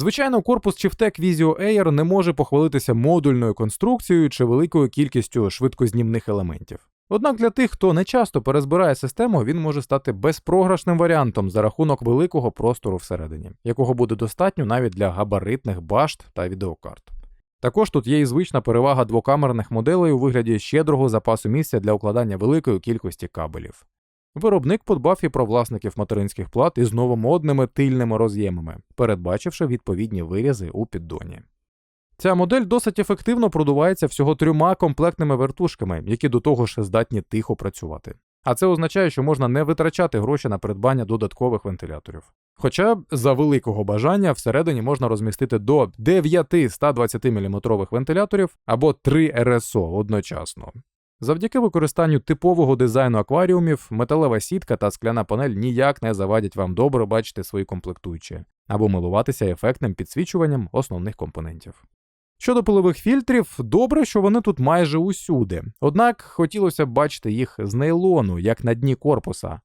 Звичайно, корпус Chieftec Visio Air не може похвалитися модульною конструкцією чи великою кількістю швидкознімних елементів. Однак для тих, хто не часто перезбирає систему, він може стати безпрограшним варіантом за рахунок великого простору всередині, якого буде достатньо навіть для габаритних башт та відеокарт. Також тут є і звична перевага двокамерних моделей у вигляді щедрого запасу місця для укладання великої кількості кабелів. Виробник подбав і про власників материнських плат із новомодними тильними роз'ємами, передбачивши відповідні вирізи у піддоні. Ця модель досить ефективно продувається всього трьома комплектними вертушками, які до того ж здатні тихо працювати. А це означає, що можна не витрачати гроші на придбання додаткових вентиляторів. Хоча за великого бажання всередині можна розмістити до 9 120 мм вентиляторів або 3 РСО одночасно. Завдяки використанню типового дизайну акваріумів, металева сітка та скляна панель ніяк не завадять вам добре бачити свої комплектуючі або милуватися ефектним підсвічуванням основних компонентів. Щодо пилових фільтрів, добре, що вони тут майже усюди. Однак хотілося б бачити їх з нейлону, як на дні корпуса,